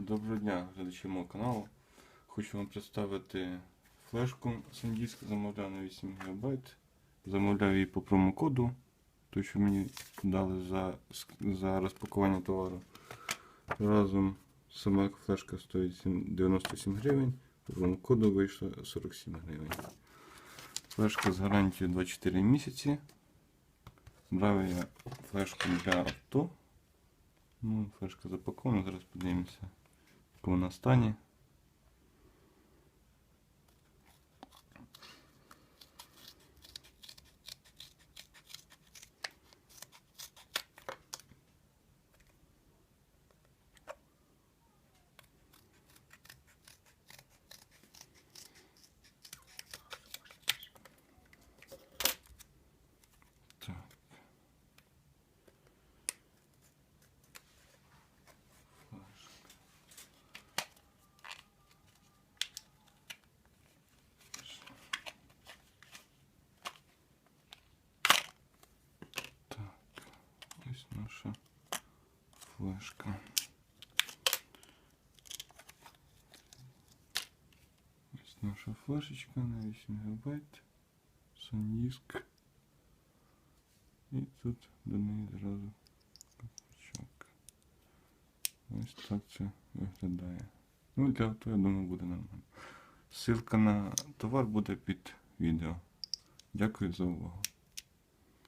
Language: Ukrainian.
Доброго дня, глядачі мого каналу. Хочу вам представити флешку SanDisk, замовляв на 8 ГБ. Замовляв її по промокоду, той, що мені дали за, за розпакування товару. Разом сама флешка стоїть сім- 97 гривень, по промокоду вийшло 47 гривень. Флешка з гарантією 24 місяці. Брав я флешку для авто. Ну, флешка запакована, зараз подивимося, в флешка. Ось наша флешечка на 8 ГБ. SanDisk. І тут до неї зразу капачок. Ось так це виглядає. Ну, для авто, я думаю, буде нормально. Ссылка на товар буде під відео. Дякую за увагу.